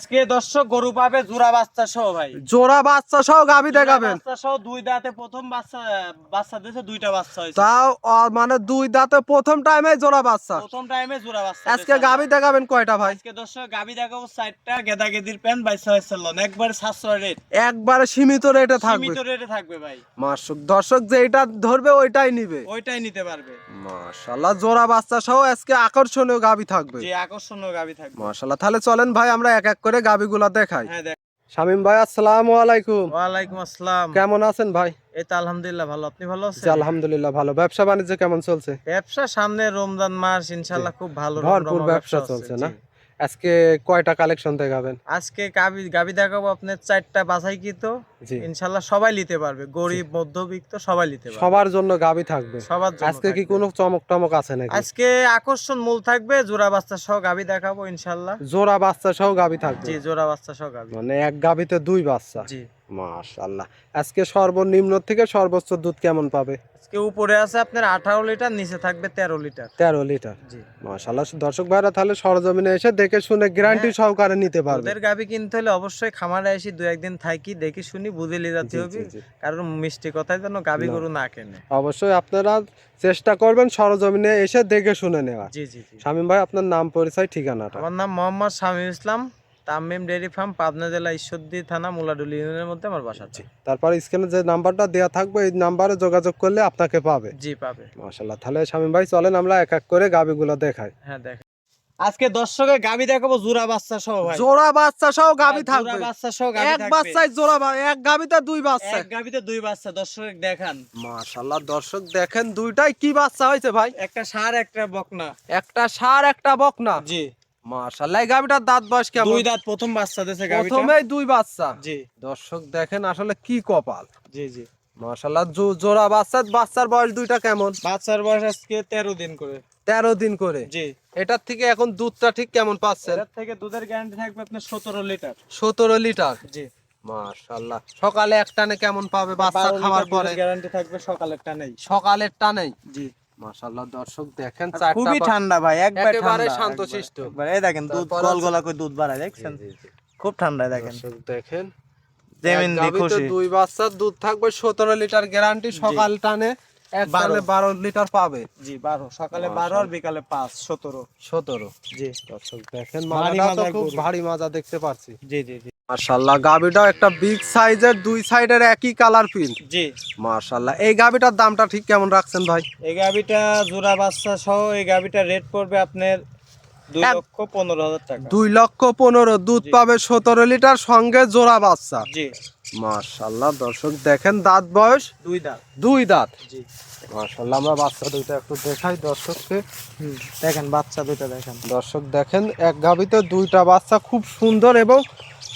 আজকে দর্শক গরু পাবে জোড়া বাচ্চা সহ ভাই। জোড়া বাচ্চা সহ গাভি দেখাবেন। বাচ্চা সহ দুই দাঁতে প্রথম বাচ্চা বাচ্চা দিয়েছে দুইটা বাচ্চা হয়েছে। তাও মানে দুই দাঁতে প্রথম টাইমে জোড়া বাচ্চা। প্রথম টাইমে জোড়া বাচ্চা আজকে। দেখাবেন কয়টা ভাই? আজকে দর্শক গাবি দেখাবো চারটা গেদা গেদির প্যান বাইশা একবার সাতশো রেট একবারে সীমিত রেটে থাকবে। সীমিত রেটে থাকবে ভাই। মাসুক দর্শক যেটা ধরবে ওইটাই নিবে। ওইটাই নিতে পারবে। মাশাল্লাহ জোড়া বাচ্চা সহ আজকে আকর্ষণীয় গাভি থাকবে। যে আকর্ষণীয় গাবি থাকবে। মাশাল্লাহ তাহলে চলেন ভাই আমরা এক এক করে গাভিগুলা দেখাই। দেখায় দেখ। শামিম ভাই আসসালামু আলাইকুম। ওয়ালাইকুম আসসালাম। কেমন আছেন ভাই? এই তো আলহামদুলিল্লাহ ভালো। আপনি ভালো আছেন? আলহামদুলিল্লাহ ভালো। ব্যবসা বাণিজ্য কেমন চলছে? ব্যবসা সামনে রমজান মাস ইনশাআল্লাহ খুব ভালো ভরপুর ব্যবসা চলছে না? আজকে কয়টা কালেকশন দেখাবেন আজকে গাবি গাবি দেখাবো আপনার চারটা বাছাই কি তো? জি। ইনশাআল্লাহ সবাই নিতে পারবে। গরিব মধ্যবিত্ত সবাই নিতে পারবে। সবার জন্য গাবি থাকবে। সবার জন্য আজকে কি কোনো চমক টমক আছে নাকি? আজকে আকর্ষণ মূল থাকবে জোড়া বাচ্চা সহ গাবি দেখাবো ইনশাল্লাহ। জোড়া বাচ্চা সহ গাবি থাকবে? জি জোড়া বাচ্চা সহ গাবি। মানে এক গাবিতে দুই বাচ্চা? জি। মাশাআল্লাহ। আজকে সর্বনিম্ন থেকে সর্বোচ্চ দুধ কেমন পাবে? আজকে উপরে আছে আপনার আঠারো লিটার নিচে থাকবে তেরো লিটার। তেরো লিটার? জি। মাশাআল্লাহ। দর্শক ভাইরা তাহলে সরজমিনে এসে দেখে শুনে গ্যারান্টি। সহকারে নিতে পারবে। ওদের গাবি কিনতে হলে অবশ্যই খামারে এসে দু একদিন থাকি দেখি শুনি বুঝে নিয়ে যেতে হবে। কারণ মিষ্টি কথাই যেন গাবি গরু না কেনে। অবশ্যই আপনারা চেষ্টা করবেন সরজমিনে এসে দেখে শুনে নেওয়া জি জি। শামীম ভাই আপনার নাম পরিচয় ঠিকানাটা? আমার নাম মোহাম্মদ শামীম ইসলাম। তামিম ডেয়ারি ফার্ম পাবনা জেলা ঈশ্বরদী থানা মুলাডুলি ইউনিয়নের মধ্যে আমার বাসা আছে তারপর স্ক্রিনে যে নাম্বারটা দেওয়া থাকবে এই নাম্বারে যোগাযোগ করলে আপনাকে পাবে। জি পাবে। মাশাআল্লাহ তাহলে শামীম ভাই চলেন আমরা এক এক করে গাবিগুলো দেখাই। হ্যাঁ দেখ। আজকে দর্শকের গাবি দেখাবো জোড়া বাচ্চা সহ ভাই। জোড়া বাচ্চা সহ গাবি জোড়া থাকবে। বাচ্চা সহ গাবি এক থাকবে। বাচ্চায় জোড়া বা- এক গাবিতে দুই বাচ্চা। এক গাবিতে দুই বাচ্চা দর্শক দেখান। মাশাআল্লাহ দর্শক দেখেন দুইটাই কি বাচ্চা হয়েছে ভাই? একটা সার একটা বকনা। একটা সার একটা বকনা। জি। মাশাআল্লাহ গাবিটার দাঁত বয়স কেমন? দুই দাঁত প্রথম বাচ্চা দিয়েছে গাবিটা প্রথমেই দুই বাচ্চা। জি। দর্শক দেখেন আসলে কি কপাল। জি জি। মাশাআল্লাহ জোড়া বাচ্চা বাচ্চার বয়স দুইটা কেমন? বাচ্চার বয়স আজকে তেরো দিন করে। তেরো দিন করে? জি। এটার থেকে এখন দুধটা ঠিক কেমন পাচ্ছেন? এটার থেকে দুধের গ্যারান্টি থাকবে আপনার সতেরো লিটার। জি। মাশাআল্লাহ সকালে এক টানে কেমন পাবে বাচ্চা খাওয়ার পরে? গ্যারান্টি থাকবে সকালেরটা নেই। সকালের টানেই জি। মাশাআল্লাহ দর্শক দেখেন চারটা খুবই ঠান্ডা ভাই একবার একেবারে শান্তশিষ্ট। এই দেখেন দুধ তারপর গল আছে- গলা করে দুধ বাড়ায় দেখছেন। খুব ঠান্ডা দেখেন। দেখেন খুশি। দুই বাচ্চার দুধ থাকবে সতেরো লিটার গ্যারান্টি সকাল টানে এক বারো। লিটার পাবে। জি বারো। সকালে বারো আর বিকালে পাঁচ সতেরো। সতেরো। জি। দর্শক দেখেন মাজাটা তো খুব ভারী মাজা দেখতে পাচ্ছি জি জি। মাশাআল্লাহ গাবিটাও একটা বিগ সাইজের দুই সাইডের একই কালার প্রিন্ট জি। মাশাআল্লাহ এই গাবিটার দামটা ঠিক কেমন রাখছেন ভাই? এই গাবিটা জোড়া বাচ্চা সহ এই গাবিটা রেট পড়বে আপনার দুই লক্ষ পনেরো হাজার টাকা। দুই লক্ষ পনেরো দুধ পাবে সতেরো লিটার সঙ্গে জোড়া বাচ্চা। জি। মাশাআল্লাহ দর্শক দেখেন দাঁত বয়স? দুই দাঁত। দুই দাঁত। জি। মাশাআল্লাহ আমরা বাচ্চা দুইটা একটু দেখাই দর্শককে। দেখেন বাচ্চা দুইটা দেখেন। দর্শক দেখেন এক গাবিতে দুইটা বাচ্চা খুব সুন্দর এবং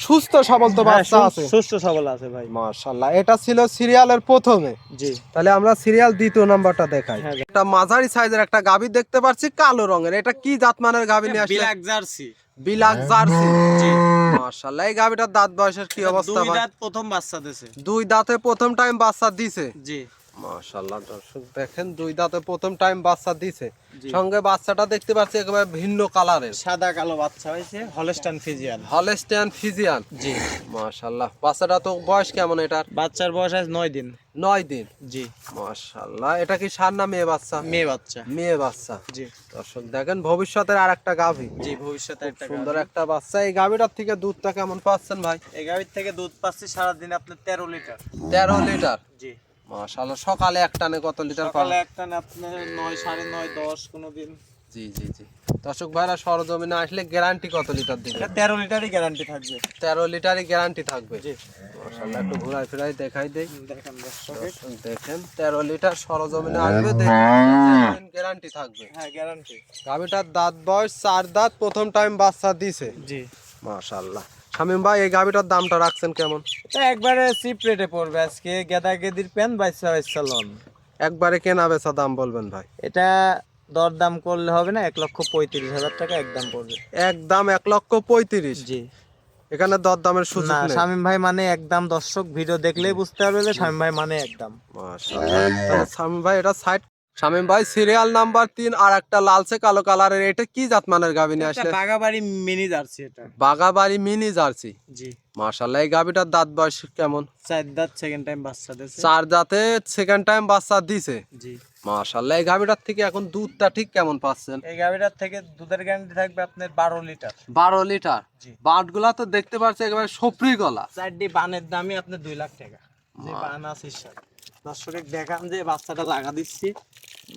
সুস্থ সবল তো বাচ্চা হ্যাঁ, আছে। সুস্থ সবল আছে ভাই। মাশাআল্লাহ এটা ছিল সিরিয়ালের প্রথমে। জি। তাহলে আমরা সিরিয়াল দ্বিতীয় নাম্বারটা দেখাই। হ্যাঁ, একটা মাঝারি সাইজের একটা গাবি দেখতে পাচ্ছি কালো রঙের। এটা কি জাতমানের গাবি নিয়ে আসলে বিলাক জার্সি। বিলাক জার্সি। জি। মাশাআল্লাহ এই গাবিটার দাঁত বয়সের কি অবস্থা দুই দাঁত প্রথম বাচ্চা দিছে। দুই দাঁতে প্রথম টাইম বাচ্চা দিছে। জি। মাশাআল্লাহ দর্শক। দেখেন দুই দাঁতে প্রথম টাইম বাচ্চা দিছে। সঙ্গে বাচ্চাটা দেখতে পাচ্ছি একেবারে ভিন্ন কালারের। সাদা কালো বাচ্চা হয়েছে হলস্টান ফিজিয়ান ফিজিয়ান জি। মাশাআল্লাহ বাচ্চাটা তো বয়স কেমন এটার? বাচ্চার বয়স আজ দিন। দিন। জি। মাশাআল্লাহ এটা কি সার না মেয়ে বাচ্চা? মেয়ে বাচ্চা। মেয়ে বাচ্চা। জি। দর্শক দেখেন ভবিষ্যতের আর একটা গাভী। জি ভবিষ্যতে একটা সুন্দর একটা বাচ্চা। এই গাভীটার থেকে দুধটা কেমন পাচ্ছেন ভাই? এই গাভীর থেকে দুধ পাচ্ছি সারাদিন আপনার তেরো লিটার। তেরো লিটার। জি। মাশাআল্লাহ সকালে এক টানে কত লিটার সকালে পাবেন একটা না আপনার নয় সাড়ে নয় দশ কোনো দিন। জি জি জি। দর্শক ভাইরা সরজমিনে আসলে গ্যারান্টি কত লিটার দিবে? তেরো লিটারই গ্যারান্টি থাকবে। তেরো লিটারই গ্যারান্টি থাকবে? জি। মাশাআল্লাহ একটু ঘুরাই ফিরাই দেখাই দেই। দেখেন দর্শক। দেখেন তেরো লিটার সরজমিনে আসবে গ্যারান্টি থাকবে। হ্যাঁ গ্যারান্টি গাভীটার দাঁত বয়স চার দাঁত প্রথম টাইম বাচ্চা দিছে। জি। মাশাআল্লাহ। শামিম ভাই এই গাভীটার দামটা রাখছেন কেমন? এটা একবারে চিপ রেটে পড়বে আজকে। গেদা গেদির প্যান বাইশা বাইশা লন একবারে কেনা বেচা দাম বলবেন ভাই। এটা দরদাম করলে হবে না এক লক্ষ পঁয়ত্রিশ হাজার টাকা একদম পড়বে। একদম এক লক্ষ পঁয়ত্রিশ? জি। এখানে দর দামের সুযোগ না নেই। শামিম ভাই মানে একদম দর্শক ভিডিও দেখলেই বুঝতে পারবে যে শামিম ভাই মানে একদম। শামিম ভাই এটা সাইড শামিম ভাই সিরিয়াল নাম্বার তিন আর একটা লালচে কালো কালারের এটা কি জাতমানের গাভী নিয়ে আসলে? বাগাবাড়ি মিনি জার্সি এটা। বাগাবাড়ি মিনি জার্সি জি। মাশাল্লাহ এই গাভীটার দাঁত বয়স কেমন? চার দাঁত সেকেন্ড টাইম বাচ্চা দিয়েছে। চার দাঁতে সেকেন্ড টাইম বাচ্চা দিছে জি। মাশাল্লাহ এই গাভীটার থেকে এখন দুধটা ঠিক কেমন পাচ্ছেন? এই গাভিটার থেকে দুধের গ্যারান্টি থাকবে আপনার বারো লিটার। বারো লিটার? জি। বাটগুলা তো দেখতে পাচ্ছি একেবারে সফরি গলা। চারটি বানের দামই আপনার দুই লাখ টাকা। যে বান আছে দর্শক দেখান যে বাচ্চাটা লাগা দিচ্ছি।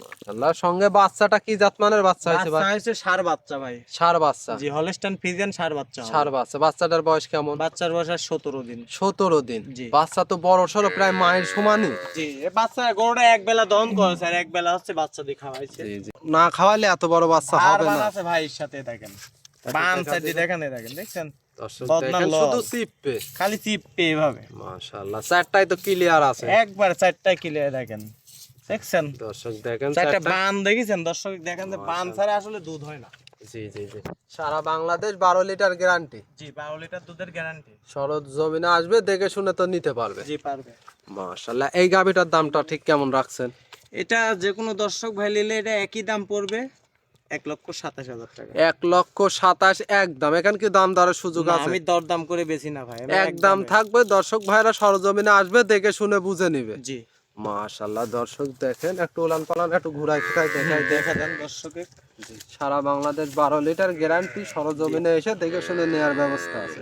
মাশাল্লাহ সঙ্গে বাচ্চাটা কি জাতমানের বাচ্চা হয়েছে বাচ্চা হয়েছে সার বাচ্চা ভাই। সার বাচ্চা। জি হলস্টান ফিজিয়ান সার বাচ্চা হবে। সার বাচ্চা। বাচ্চাটার বয়স কেমন? বাচ্চার বয়স আর সতেরো দিন। সতেরো দিন। জি। বাচ্চা তো বড় সড়ো প্রায় মায়ের সমানই। জি এ বাচ্চা গরুটা এক বেলা দহন স্যার। এক বেলা হচ্ছে বাচ্চা দিয়ে খাওয়াইছে। না খাওয়ালে এত বড় বাচ্চা আর হবে বান না। আছে ভাইয়ের সাথে দেখেন। বান সাইডে দেখেন দেখেন দেখছেন? দর্শক বদনাম দেখেন লস। শুধু চিপবে খালি চিপে এভাবে মাশাআল্লাহ চারটাই তো ক্লিয়ার আছে। একবার চারটায় কিলিয়ে দেখেন। দেখছেন? দর্শক দেখেন চারটা চারটা বান দেখেছেন? দর্শক দেখেন যে বান ছাড়া আসলে দুধ হয় না। জি জি জি। সারা বাংলাদেশ বারো লিটার গ্যারান্টি জি বারো লিটার দুধের গ্যারান্টি শরৎ জমিনে আসবে দেখে শুনে তো নিতে পারবে। জি পারবে। মাশাআল্লাহ এই গাভিটার দামটা ঠিক কেমন রাখছেন? এটা যে কোনো দর্শক ভাই নিলে এটা একই দাম পড়বে। এক লক্ষ সাতাশ হাজার টাকা। এক লক্ষ সাতাশ একদম। এখানে কি দাম দরের সুযোগ আছে? আমি দরদাম করে বেশি না ভাই একদম থাকবে দর্শক ভাইরা সরজমিনে আসবে দেখে শুনে বুঝে নিবে। জি। মাশাআল্লাহ দর্শক দেখেন একটু উলান পালান একটু ঘুরাই ফিরাই দেখাই দেখা। দেন দর্শকে। সারা বাংলাদেশ বারো লিটার গ্যারান্টি সরজমিনে এসে দেখে শুনে নেওয়ার ব্যবস্থা আছে।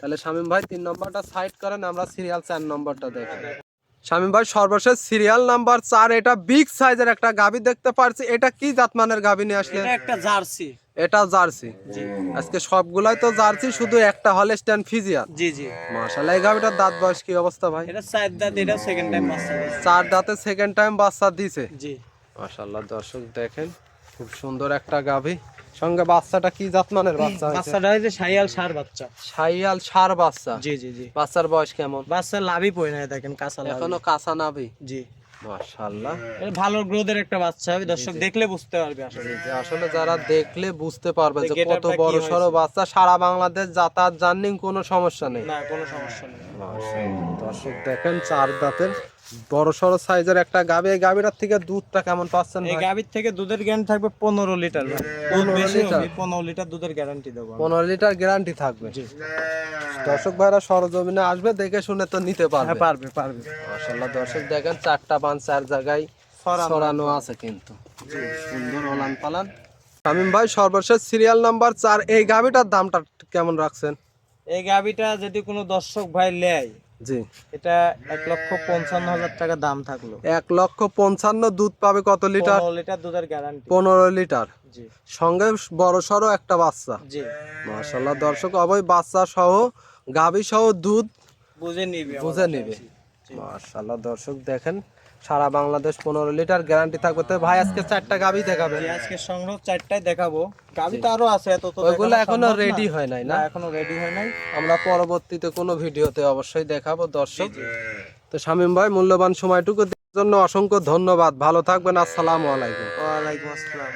তাহলে শামীম ভাই তিন নম্বরটা সাইড করেন আমরা সিরিয়াল চার নম্বরটা দেখি শামীম ভাই সর্বশেষ সিরিয়াল নাম্বার চার এটা বিগ সাইজের একটা গাভি দেখতে পারছি। এটা কি জাতমানের গাভি নিয়ে আসলে এটা একটা জার্সি। এটা জার্সি। আজকে সবগুলাই তো জার্সি শুধু একটা হলে স্ট্যান্ড ফিজিয়ান জি জি। মাশাআল্লাহ এই গাভিটার দাঁত বয়স কি অবস্থা ভাই? এটা চার দাঁত এটা সেকেন্ড টাইম বাচ্চা। চার দাঁতে সেকেন্ড টাইম বাচ্চা দিছে জি। মাশাআল্লাহ দর্শক দেখেন খুব সুন্দর একটা গাভি। সঙ্গে বাচ্চাটা কি জাতমানের বাচ্চা বাচ্চাটা হয়েছে সাইয়াল সার বাচ্চা। সাইয়াল সার বাচ্চা? জি জি জি। বাচ্চার বয়স কেমন? বাচ্চা লাভই পড়ে নাই দেখেন কাঁচা। এখনও কাঁচা জি। মাশাআল্লাহ। ভালো গ্রোথের একটা বাচ্চা হবে দর্শক দেখলে বুঝতে পারবে আসলে। যে আসলে যারা দেখলে বুঝতে পারবে যে যে কত বড় বাচ্চা সারা বাংলাদেশ যাতায়াত জার্নি কোনো সমস্যা নেই। না কোনো সমস্যা নেই। দর্শক দেখেন চার দাঁতের বড় সড়ো সাইজের একটা গাবি এই গাবিটার থেকে দুধটা কেমন পাচ্ছেন এই? গাভীর থেকে দুধের গ্যারান্টি থাকবে পনেরো লিটার ভাই। দুধ 15 লিটার? পনেরো লিটার দুধের গ্যারান্টি দেবো। পনেরো লিটার গ্যারান্টি থাকবে দর্শক ভাইরা সরজমিনে আসবে দেখে শুনে তো নিতে হ্যাঁ পারবে পারবে পারবে মাশাআল্লাহ দর্শক দেখেন চারটা পাঁচ চার জায়গায় ছড়ানো আছে কিন্তু সুন্দর ওলান পালান শামিম ভাই সর্বশেষ সিরিয়াল নাম্বার চার এই গাবিটার দামটা কেমন রাখছেন এই গাভীটা যদি কোনো দর্শক ভাই নেয় জি। এটা এক লক্ষ পঞ্চান্ন হাজার টাকা দাম থাকল। এক লক্ষ পঞ্চান্ন দুধ পাবে কত লিটার? লিটার দুধের গ্যারান্টি পনেরো লিটার। সঙ্গে বড় সড়ো একটা বাচ্চা। জি। মাশাল্লাহ দর্শক অবৈ বাচ্চা সহ গাভী সহ দুধ বুঝে নিবে বুঝে নিবে। মাশাল্লাহ দর্শক দেখেন সারা বাংলাদেশ পনেরো লিটার গ্যারান্টি থাকবে। তো ভাই আজকে চারটা গাভী দেখাবে। আজকে সংগ্রহ চারটাই দেখাবো। গাভী তো আরও আছে এত তো ওইগুলো এখনও রেডি হয় নাই না? না এখনও রেডি হয় নাই। আমরা পরবর্তীতে কোনো ভিডিওতে অবশ্যই দেখাবো দর্শক। তো শামিম ভাই মূল্যবান সময়টুকু জন্য অসংখ্য ধন্যবাদ। ভালো থাকবেন আসসালামু আলাইকুম। ওয়ালাইকুম আসসালাম।